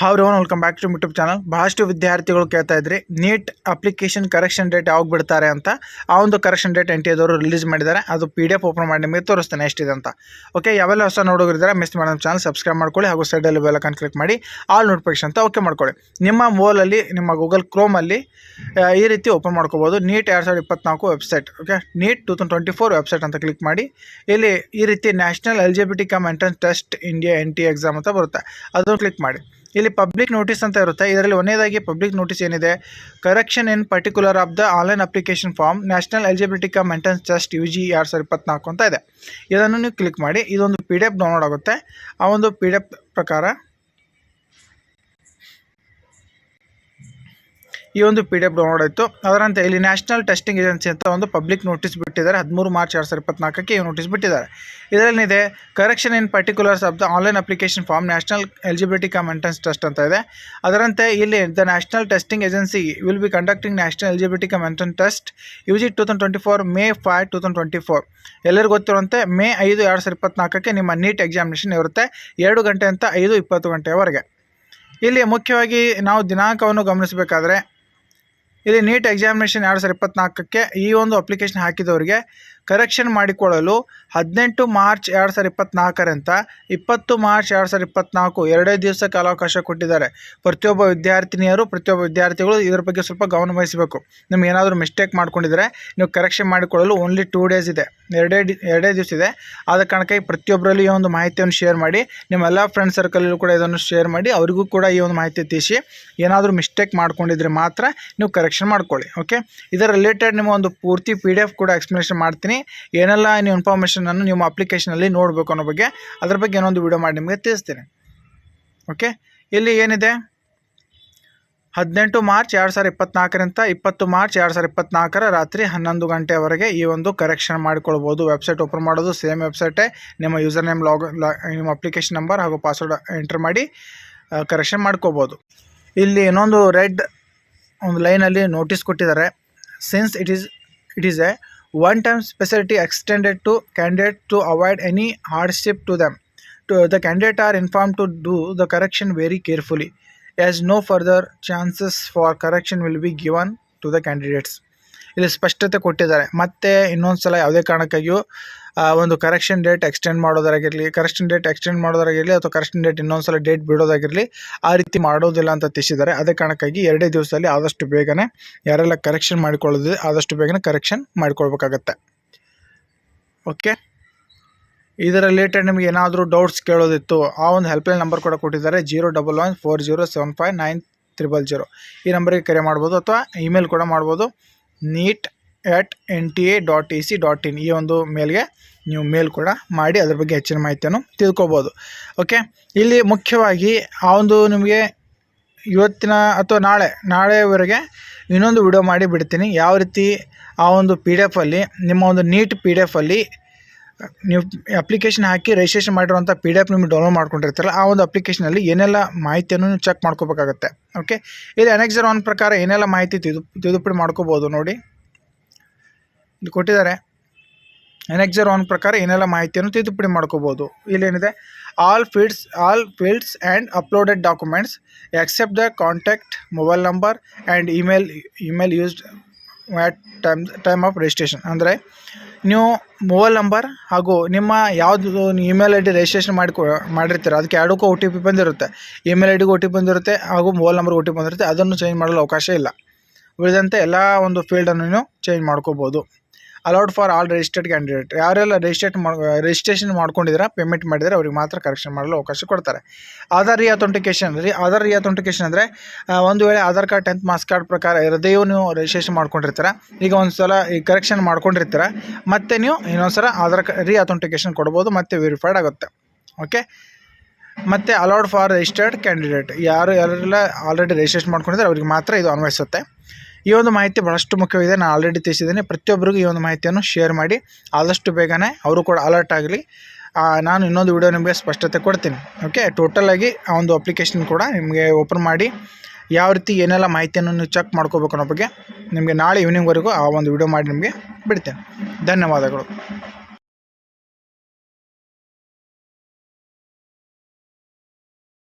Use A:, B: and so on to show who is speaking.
A: ಹೌದು welcome back to YouTube channel ಬಹಳಷ್ಟು ವಿದ್ಯಾರ್ಥಿಗಳು ಕೇಳ್ತಾ ಇದ್ರಿ ನೀಟ್ ಅಪ್ಲಿಕೇಶನ್ ಕರೆಕ್ಷನ್ ಡೇಟ್ ಯಾವಾಗ ಬಿಡ್ತಾರೆ ಅಂತ. ಆ ಒಂದು ಕರೆಕ್ಷನ್ ಡೇಟ್ ಎನ್ ಟಿ ಎದವರು ರಿಲೀಸ್ ಮಾಡಿದ್ದಾರೆ. ಅದು ಪಿ ಡಿ ಎಫ್ ಓಪನ್ ಮಾಡಿ ನಿಮಗೆ ತೋರಿಸ್ತೇನೆ ಎಷ್ಟಿದೆ ಅಂತ. ಓಕೆ ಯಾವೆಲ್ಲ ಹೊಸ ನೋಡೋರಿದ್ದಾರೆ ಮಿಸ್ ಮಾಡೋ ಚಾನಲ್ ಸಬ್ಸ್ಕ್ರೈಬ್ ಮಾಡ್ಕೊಳ್ಳಿ ಹಾಗೂ ಸೈಡಲ್ಲಿ ಬೆಲಕನ್ ಕ್ಲಿಕ್ ಮಾಡಿ ಆಲ್ ನೋಟಿಫಿಕೇಶನ್ ಅಂತ ಓಕೆ ಮಾಡ್ಕೊಳ್ಳಿ. ನಿಮ್ಮ ಮೋಲಲ್ಲಿ ನಿಮ್ಮ ಗೂಗಲ್ ಕ್ರೋಮಲ್ಲಿ ಈ ರೀತಿ ಓಪನ್ ಮಾಡ್ಕೋಬೋದು. ನೀಟ್ ಎರಡು ಸಾವಿರದ ಇಪ್ಪತ್ನಾಲ್ಕು website okay NEET two thousand twenty four website ಅಂತ ಕ್ಲಿಕ್ ಮಾಡಿ, ಇಲ್ಲಿ ಈ ರೀತಿ national T cum entrance test India N T exam ಅಂತ ಬರುತ್ತೆ. ಅದನ್ನು ಕ್ಲಿಕ್ ಮಾಡಿ. ಇಲ್ಲಿ ಪಬ್ಲಿಕ್ ನೋಟಿಸ್ ಅಂತ ಇರುತ್ತೆ. ಇದರಲ್ಲಿ ಒಂದೇದಾಗಿ ಪಬ್ಲಿಕ್ ನೋಟಿಸ್ ಏನಿದೆ? Correction in particular of the online application form national eligibility cum entrance test U G ಎರಡು ಸಾವಿರದ ಇಪ್ಪತ್ನಾಲ್ಕು ಅಂತ ಇದೆ. ಇದನ್ನು ನೀವು ಕ್ಲಿಕ್ ಮಾಡಿ, ಇದೊಂದು ಪಿ ಡಿ ಎಫ್ ಡೌನ್ಲೋಡ್ ಆಗುತ್ತೆ. ಆ ಒಂದು ಪಿ ಡಿ ಎಫ್ ಪ್ರಕಾರ ಈ ಒಂದು ಪಿ ಡಿ ಎಫ್ ಡೌನ್ಲೋಡ್ ಆಯಿತು. ಅದರಂತೆ ಇಲ್ಲಿ ನ್ಯಾಷನಲ್ ಟೆಸ್ಟಿಂಗ್ ಏಜೆನ್ಸಿ ಅಂತ ಒಂದು ಪಬ್ಲಿಕ್ ನೋಟಿಸ್ ಬಿಟ್ಟಿದ್ದಾರೆ. ಹದಿಮೂರು ಮಾರ್ಚ್ ಎರಡು ಸಾವಿರದ ಇಪ್ಪತ್ನಾಲ್ಕಕ್ಕೆ ಈ ನೋಟಿಸ್ ಬಿಟ್ಟಿದ್ದಾರೆ. ಇದರಲ್ಲಿದೆ correction in particulars of the online application form national eligibility cum entrance test ಅಂತ ಇದೆ. ಅದರಂತೆ ಇಲ್ಲಿ the national testing agency will be conducting national eligibility cum entrance test U G two thousand twenty four May five two thousand twenty four ಎಲ್ಲರಿಗೂ ಗೊತ್ತಿರುವಂತೆ ಮೇ ಐದು, ಎರಡು ಸಾವಿರದ ಇಪ್ಪತ್ನಾಲ್ಕಕ್ಕೆ ನಿಮ್ಮ ನೀಟ್ ಎಕ್ಸಾಮಿನೇಷನ್ ಇರುತ್ತೆ. ಎರಡು ಗಂಟೆ ಅಂತ ಐದು, ಇಪ್ಪತ್ತು ಗಂಟೆಯವರೆಗೆ ಇಲ್ಲಿ ಮುಖ್ಯವಾಗಿ ನಾವು ದಿನಾಂಕವನ್ನು ಗಮನಿಸಬೇಕಾದ್ರೆ ಇಲ್ಲಿ ನೀಟ್ ಎಕ್ಸಾಮಿನೇಷನ್ ಎರಡು ಸಾವಿರದ ಇಪ್ಪತ್ನಾಲ್ಕಕ್ಕೆ ಈ ಒಂದು ಅಪ್ಲಿಕೇಶನ್ ಹಾಕಿದವರಿಗೆ ಕರೆಕ್ಷನ್ ಮಾಡಿಕೊಳ್ಳಲು ಹದಿನೆಂಟು ಮಾರ್ಚ್ ಎರಡು ಸಾವಿರದ ಇಪ್ಪತ್ನಾಲ್ಕರಂತ ಇಪ್ಪತ್ತು ಮಾರ್ಚ್ ಎರಡು ಸಾವಿರದ ಇಪ್ಪತ್ನಾಲ್ಕು ಎರಡೇ ದಿವಸ ಕಾಲಾವಕಾಶ ಕೊಟ್ಟಿದ್ದಾರೆ. ಪ್ರತಿಯೊಬ್ಬ ವಿದ್ಯಾರ್ಥಿನಿಯರು, ಪ್ರತಿಯೊಬ್ಬ ವಿದ್ಯಾರ್ಥಿಗಳು ಇದರ ಬಗ್ಗೆ ಸ್ವಲ್ಪ ಗಮನ ವಹಿಸಬೇಕು. ನಿಮ್ಗೆ ಏನಾದರೂ ಮಿಸ್ಟೇಕ್ ಮಾಡ್ಕೊಂಡಿದ್ರೆ ನೀವು ಕರೆಕ್ಷನ್ ಮಾಡಿಕೊಳ್ಳಲು ಓನ್ಲಿ ಟೂ ಡೇಸ್ ಇದೆ. ಎರಡೇ ಎರಡೇ ದಿವಸ ಇದೆ. ಆದ ಕಾರಣಕ್ಕಾಗಿ ಪ್ರತಿಯೊಬ್ಬರಲ್ಲಿ ಈ ಒಂದು ಮಾಹಿತಿಯನ್ನು ಶೇರ್ ಮಾಡಿ, ನಿಮ್ಮ ಎಲ್ಲ ಫ್ರೆಂಡ್ ಸರ್ಕಲಲ್ಲೂ ಕೂಡ ಇದನ್ನು ಶೇರ್ ಮಾಡಿ, ಅವರಿಗೂ ಕೂಡ ಈ ಒಂದು ಮಾಹಿತಿ ತಿಳಿಸಿ. ಏನಾದರೂ ಮಿಸ್ಟೇಕ್ ಮಾಡ್ಕೊಂಡಿದ್ರೆ ಮಾತ್ರ ನೀವು ಕರೆಕ್ಷನ್ ಮಾಡ್ಕೊಳ್ಳಿ ಓಕೆ ಇದರ ರಿಲೇಟೆಡ್ ನಿಮ್ಮ ಒಂದು ಪೂರ್ತಿ ಪಿ ಡಿ ಎಫ್ ಕೂಡ ಎಕ್ಸ್ಪ್ಲನೇಷನ್ ಮಾಡ್ತೀನಿ. ಏನೆಲ್ಲ ನೀವು ಇನ್ಫಾರ್ಮೇಷನನ್ನು ನಿಮ್ಮ ಅಪ್ಲಿಕೇಶನಲ್ಲಿ ನೋಡಬೇಕು ಅನ್ನೋ ಬಗ್ಗೆ ಅದ್ರ ಬಗ್ಗೆ ಏನೊಂದು ವಿಡಿಯೋ ಮಾಡಿ ನಿಮಗೆ ತಿಳಿಸ್ತೀನಿ. ಓಕೆ ಇಲ್ಲಿ ಏನಿದೆ? ಹದಿನೆಂಟು ಮಾರ್ಚ್ ಎರಡು ಸಾವಿರದ ಇಪ್ಪತ್ನಾಲ್ಕರಿಂದ ಇಪ್ಪತ್ತು ಮಾರ್ಚ್ ಎರಡು ಸಾವಿರದ ಇಪ್ಪತ್ನಾಲ್ಕರ ರಾತ್ರಿ ಹನ್ನೊಂದು ಗಂಟೆವರೆಗೆ ಈ ಒಂದು ಕರೆಕ್ಷನ್ ಮಾಡಿಕೊಳ್ಬೋದು. ವೆಬ್ಸೈಟ್ ಓಪನ್ ಮಾಡೋದು ಸೇಮ್ ವೆಬ್ಸೈಟೇ ನಿಮ್ಮ ಯೂಸರ್ ನೇಮ್ ಲಾಗ್ ನಿಮ್ಮ ಅಪ್ಲಿಕೇಶನ್ ನಂಬರ್ ಹಾಗೂ ಪಾಸ್ವರ್ಡ್ ಎಂಟರ್ ಮಾಡಿ ಕರೆಕ್ಷನ್ ಮಾಡ್ಕೋಬೋದು. ಇಲ್ಲಿ ಇನ್ನೊಂದು ರೆಡ್ ಒಂದು ಲೈನಲ್ಲಿ ನೋಟಿಸ್ ಕೊಟ್ಟಿದ್ದಾರೆ. Since it is it is a one time speciality extended to candidate to avoid any hardship to them to the candidate are inform to do the correction very carefully as no further chances for correction will be given to the candidates ಇಲ್ಲಿ ಸ್ಪಷ್ಟತೆ ಕೊಟ್ಟಿದ್ದಾರೆ ಮತ್ತೆ ಇನ್ನೊಂದು ಸಲ ಯಾವುದೇ ಕಾರಣಕ್ಕಾಗಿಯೂ ಆ, ಒಂದು correction date extend ಮಾಡೋದಾಗಿರಲಿ ಕರೆಕ್ಷನ್ ಡೇಟ್ ಎಕ್ಸ್ಟೆಂಡ್ ಮಾಡೋದಾಗಿರಲಿ ಅಥವಾ ಕರೆಕ್ಷನ್ ಡೇಟ್ ಇನ್ನೊಂದು ಸಲ ಡೇಟ್ ಬಿಡೋದಾಗಿರಲಿ ಆ ರೀತಿ ಮಾಡೋದಿಲ್ಲ ಅಂತ ತಿಳಿಸಿದ್ದಾರೆ. ಅದೇ ಕಾರಣಕ್ಕಾಗಿ ಎರಡೇ ದಿವಸದಲ್ಲಿ ಆದಷ್ಟು ಬೇಗನೆ ಯಾರೆಲ್ಲ ಕರೆಕ್ಷನ್ ಮಾಡಿಕೊಳ್ಳೋದಿದೆ ಆದಷ್ಟು ಬೇಗನೆ ಕರೆಕ್ಷನ್ ಮಾಡಿಕೊಳ್ಬೇಕಾಗತ್ತೆ. ಓಕೆ ಇದರ ರಿಲೇಟೆಡ್ ನಿಮಗೆ ಏನಾದರೂ ಡೌಟ್ಸ್ ಕೇಳೋದಿತ್ತು, ಆ ಒಂದು ಹೆಲ್ಪ್ಲೈನ್ ನಂಬರ್ ಕೂಡ ಕೊಟ್ಟಿದ್ದಾರೆ zero double one four zero seven five nine triple zero ಈ ನಂಬರಿಗೆ ಕರೆ ಮಾಡ್ಬೋದು ಅಥವಾ ಇಮೇಲ್ ಕೂಡ ಮಾಡ್ಬೋದು. NEET at N T A dot E C dot in ಈ ಒಂದು ಮೇಲ್ಗೆ ನೀವು ಮೇಲ್ ಕೂಡ ಮಾಡಿ ಅದ್ರ ಬಗ್ಗೆ ಹೆಚ್ಚಿನ ಮಾಹಿತಿಯನ್ನು ತಿಳ್ಕೊಬೋದು. ಓಕೆ ಇಲ್ಲಿ ಮುಖ್ಯವಾಗಿ ಆ ಒಂದು ನಿಮಗೆ ಇವತ್ತಿನ ಅಥವಾ ನಾಳೆ, ನಾಳೆವರೆಗೆ ಇನ್ನೊಂದು ವಿಡಿಯೋ ಮಾಡಿ ಬಿಡ್ತೀನಿ. ಯಾವ ರೀತಿ ಆ ಒಂದು ಪಿ ಡಿ ಎಫಲ್ಲಿ ನಿಮ್ಮ ಒಂದು ನೀಟ್ ಪಿ ಡಿ ಎಫಲ್ಲಿ ನೀವು ಅಪ್ಲಿಕೇಶನ್ ಹಾಕಿ ರಿಜಿಸ್ಟ್ರೇಷನ್ ಮಾಡಿರುವಂಥ ಪಿ ಡಿ ಎಫ್ ನಿಮಗೆ ಡೌನ್ಲೋಡ್ ಮಾಡ್ಕೊಂಡಿರ್ತಾರಲ್ಲ, ಆ ಒಂದು ಅಪ್ಲಿಕೇಶನಲ್ಲಿ ಏನೆಲ್ಲ ಮಾಹಿತಿಯನ್ನು ಚೆಕ್ ಮಾಡ್ಕೋಬೇಕಾಗತ್ತೆ. ಓಕೆ ಇಲ್ಲಿ ಅನೆಕ್ಸರ್ ಒನ್ ಪ್ರಕಾರ ಏನೆಲ್ಲ ಮಾಹಿತಿ ತಿದ್ದು ತಿದ್ದುಪಡಿ ಮಾಡ್ಕೋಬೋದು ನೋಡಿ. ಇಲ್ಲಿ ಕೊಟ್ಟಿದ್ದಾರೆ. ಎನೆಕ್ಸರ್ ಒನ್ ಪ್ರಕಾರ ಏನೆಲ್ಲ ಮಾಹಿತಿಯನ್ನು ತಿದ್ದುಪಡಿ ಮಾಡ್ಕೋಬೋದು. ಇಲ್ಲೇನಿದೆ? All fields all fields and uploaded documents except the contact mobile number and email email used at time time of registration ಅಂದರೆ ನೀವು ಮೊಬೈಲ್ ನಂಬರ್ ಹಾಗೂ ನಿಮ್ಮ ಯಾವುದು ಇಮೇಲ್ ಐ ಡಿ ರಿಜಿಸ್ಟ್ರೇಷನ್ ಮಾಡಿಕೊ ಮಾಡಿರ್ತೀರ, ಅದಕ್ಕೆ ಎರಡಕ್ಕೂ ಒ ಟಿ ಪಿ ಬಂದಿರುತ್ತೆ. ಇಮೇಲ್ ಐ ಡಿಗೂ ಒ ಟಿ ಪಿ ಬಂದಿರುತ್ತೆ ಹಾಗೂ mobile number O T P ಬಂದಿರುತ್ತೆ. ಅದನ್ನು ಚೇಂಜ್ ಮಾಡಲು ಅವಕಾಶ ಇಲ್ಲ. ಉಳಿದಂತೆ ಎಲ್ಲ ಒಂದು ಫೀಲ್ಡನ್ನು ನೀವು ಚೇಂಜ್ ಮಾಡ್ಕೋಬೋದು. Allowed for all registered candidate ಯಾರೆಲ್ಲ ರಿಜಿಸ್ಟ್ರೇಟ್ ಮಾಡಿ ರಿಜಿಸ್ಟ್ರೇಷನ್ ಮಾಡ್ಕೊಂಡಿದ್ದೀರಾ ಪೇಮೆಂಟ್ ಮಾಡಿದರೆ, ಅವ್ರಿಗೆ ಮಾತ್ರ ಕರೆಕ್ಷನ್ ಮಾಡಲು ಅವಕಾಶ ಕೊಡ್ತಾರೆ. ಆಧಾರ್ ರಿ ಅಥೆಂಟಿಕೇಶನ್ ರೀ ಆಧಾರ್ ರೀ ಅಥೆಂಟಿಕೇಶನ್ ಅಂದರೆ ಒಂದು ವೇಳೆ Aadhaar card tenth marks card ಪ್ರಕಾರ ಇರದೆಯೂ ನೀವು ರಿಜಿಸ್ಟ್ರೇಷನ್ ಮಾಡ್ಕೊಂಡಿರ್ತೀರ, ಈಗ ಒಂದು ಸಲ ಈ ಕರೆಕ್ಷನ್ ಮಾಡ್ಕೊಂಡಿರ್ತೀರ, ಮತ್ತೆ ನೀವು ಇನ್ನೊಂದು ಸಲ ಆಧಾರ್ ರೀ ಅಥೆಂಟಿಕೇಶನ್ ಕೊಡ್ಬೋದು, ಮತ್ತೆ ವೆರಿಫೈಡ್ ಆಗುತ್ತೆ. ಓಕೆ ಮತ್ತು ಅಲೌಡ್ ಫಾರ್ ರಿಜಿಸ್ಟರ್ಡ್ ಕ್ಯಾಂಡಿಡೇಟ್ ಯಾರು, ಯಾರೆಲ್ಲ ಆಲ್ರೆಡಿ ರಿಜಿಸ್ಟ್ರೇಷನ್ ಮಾಡ್ಕೊಂಡಿದ್ದಾರೆ ಅವ್ರಿಗೆ ಮಾತ್ರ ಇದು ಅನ್ವಯಿಸುತ್ತೆ. ಈ ಒಂದು ಮಾಹಿತಿ ಭಾಳಷ್ಟು ಮುಖ್ಯವಾಗಿದೆ. ನಾನು ಆಲ್ರೆಡಿ ತಿಳಿಸಿದ್ದೀನಿ. ಪ್ರತಿಯೊಬ್ಬರಿಗೂ ಈ ಒಂದು ಮಾಹಿತಿಯನ್ನು ಶೇರ್ ಮಾಡಿ. ಆದಷ್ಟು ಬೇಗನೆ ಅವರು ಕೂಡ ಅಲರ್ಟ್ ಆಗಲಿ. ನಾನು ಇನ್ನೊಂದು ವಿಡಿಯೋ ನಿಮಗೆ ಸ್ಪಷ್ಟತೆ ಕೊಡ್ತೀನಿ. ಓಕೆ ಟೋಟಲಾಗಿ ಆ ಒಂದು ಅಪ್ಲಿಕೇಶನ್ ಕೂಡ ನಿಮಗೆ ಓಪನ್ ಮಾಡಿ. ಯಾವ ರೀತಿ ಏನೆಲ್ಲ ಮಾಹಿತಿಯನ್ನು ನೀವು ಚೆಕ್ ಮಾಡ್ಕೋಬೇಕು ಅನ್ನೋ ಬಗ್ಗೆ ನಿಮಗೆ ನಾಳೆ ಈವ್ನಿಂಗ್ವರೆಗೂ ಆ ಒಂದು ವಿಡಿಯೋ ಮಾಡಿ ನಿಮಗೆ ಬಿಡ್ತೇನೆ. ಧನ್ಯವಾದಗಳು.